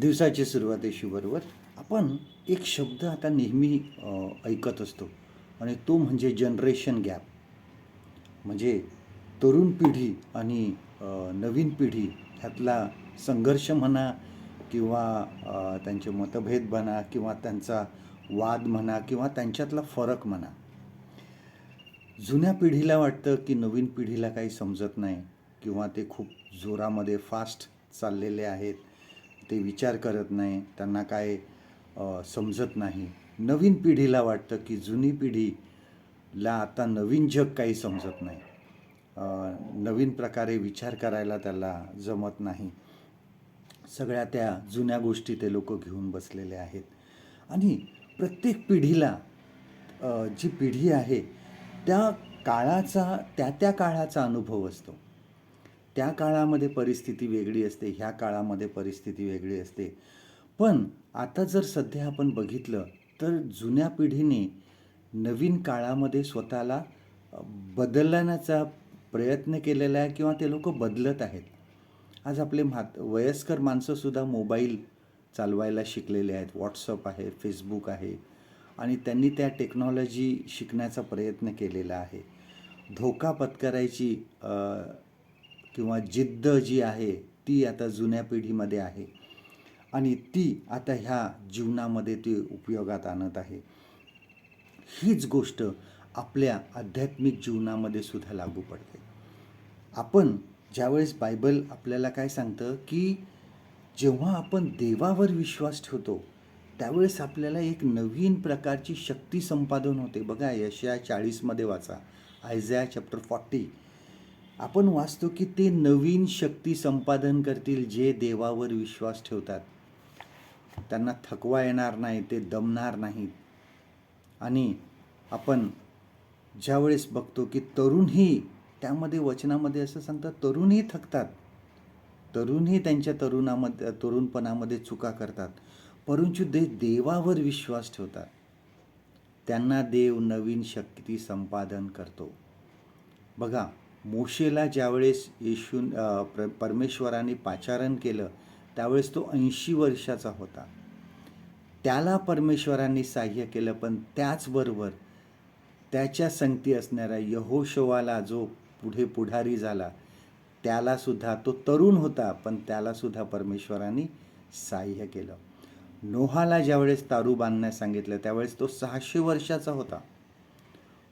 दिवसाची सुरुवातीशी बरोबर आपण एक शब्द आता नेहमी ऐकत असतो आणि तो म्हणजे जनरेशन गॅप म्हणजे तरुण पिढी आणि नवीन पिढी ह्यातला संघर्ष म्हणा किंवा त्यांचे मतभेद म्हणा किंवा त्यांचा वाद म्हणा किंवा त्यांच्यातला फरक म्हणा. जुन्या पिढीला वाटतं की नवीन पिढीला काही समजत नाही किंवा ते खूप जोरामध्ये फास्ट चाललेले आहेत. ते विचार करत नाही त्यांना काय समजत नाही. नवीन पिढीला वाटतं की जुनी पिढीला आता नवीन जग काही समजत नाही. नवीन प्रकारे विचार करायला त्याला जमत नाही. सगळ्या त्या जुन्या गोष्टी ते लोक घेऊन बसलेले आहेत. आणि प्रत्येक पिढीला जी पिढी आहे त्या काळाचा त्या त्या काळाचा अनुभव असतो. त्या काळामध्ये परिस्थिती वेगळी असते ह्या काळामध्ये परिस्थिती वेगळी असते. पण आता जर सध्या आपण बघितलं तर जुन्या पिढीने नवीन काळामध्ये स्वतःला बदलण्याचा प्रयत्न केलेला आहे किंवा ते लोक बदलत आहेत. आज आपले म्हात वयस्कर माणसंसुद्धा मोबाईल चालवायला शिकलेले आहेत. व्हॉट्सअप आहे फेसबुक आहे आणि त्यांनी त्या टेक्नॉलॉजी शिकण्याचा प्रयत्न केलेला आहे. धोका पत्करायची किंवा जिद्द जी आहे ती आता जुन्या पिढीमध्ये आहे. आणि ती आता ह्या जीवनामध्ये ती उपयोगात आणत आहे. हीच गोष्ट आपल्या आध्यात्मिक जीवनामध्ये सुद्धा लागू पडते. आपण ज्यावेळेस बायबल आपल्याला काय सांगतं की जेव्हा आपण देवावर विश्वास ठेवतो त्यावेळेस आपल्याला एक नवीन प्रकारची शक्ती संपादन होते. बघा यशया चाळीसमध्ये वाचा आयझया चॅप्टर फॉर्टी आपण वाचतो की ते नवीन शक्ती संपादन करतील जे देवावर विश्वास ठेवतात. त्यांना थकवा येणार नाही ते दमणार नाहीत. आणि आपण ज्यावेळेस बघतो की तरुणही त्यामध्ये वचनामध्ये असं सांगतात तरुणही थकतात. तरुणही त्यांच्या तरुणामध्ये तरुणपणामध्ये चुका करतात. परंतु दे देवावर विश्वास ठेवतात. त्यांना देव नवीन शक्ती संपादन करतो. बघा मोशेला ज्यावेळेस येशू प्र परमेश्वराने पाचारण केलं त्यावेळेस तो ऐंशी वर्षाचा होता. त्याला परमेश्वरांनी सहाय्य केलं पण त्याचबरोबर त्याच्या संगती असणाऱ्या यहोशवाला जो पुढे पुढारी झाला त्यालासुद्धा तो तरुण होता पण त्यालासुद्धा परमेश्वरांनी सहाय्य केलं. नोहाला ज्यावेळेस तारू बांधण्यास सांगितलं त्यावेळेस तो सहाशे वर्षाचा होता.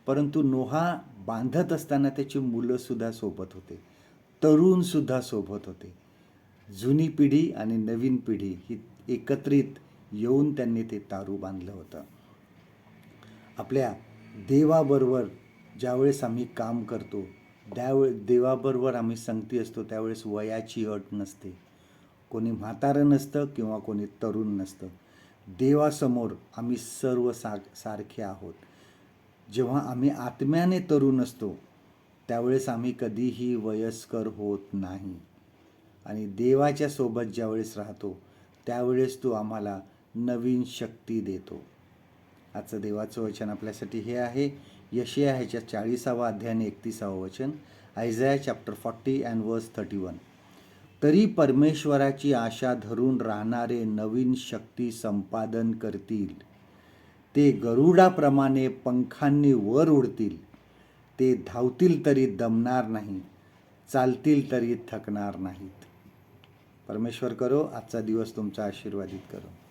परंतु नोहा बांधत असताना त्याची मुलंसुद्धा सोबत होते. तरुणसुद्धा सोबत होते. जुनी पिढी आणि नवीन पिढी ही एकत्रित येऊन त्यांनी ते तारू बांधलं होतं. आपल्या देवाबरोबर ज्यावेळेस आम्ही काम करतो त्यावेळे देवाबरोबर आम्ही संगती असतो त्यावेळेस वयाची अट नसते. कोणी म्हातारं नसतं किंवा कोणी तरुण नसतं. देवासमोर आम्ही सर्व सा सारखे आहोत. जेव्हा आम्ही आत्म्याने तरुण असतो त्यावेळेस आम्ही कधीही वयस्कर होत नाही. आणि देवाच्या सोबत ज्यावेळेस राहतो त्यावेळेस तो आम्हाला नवीन शक्ती देतो. आजचं देवाचं वचन आपल्यासाठी हे आहे. यशया ह्याच्या चाळीसावा अध्याय आणि एकतीसावं वचन. Isaiah chapter forty and verse thirty one तरी परमेश्वराची आशा धरून राहणारे नवीन शक्ती संपादन करतील. ते गरुडाप्रमाणे पंखांनी वर उडतील. ते धावतील तरी दमणार नाही चालतील तरी थकणार नाहीत. परमेश्वर करो आजचा दिवस तुमचा आशीर्वादित करो.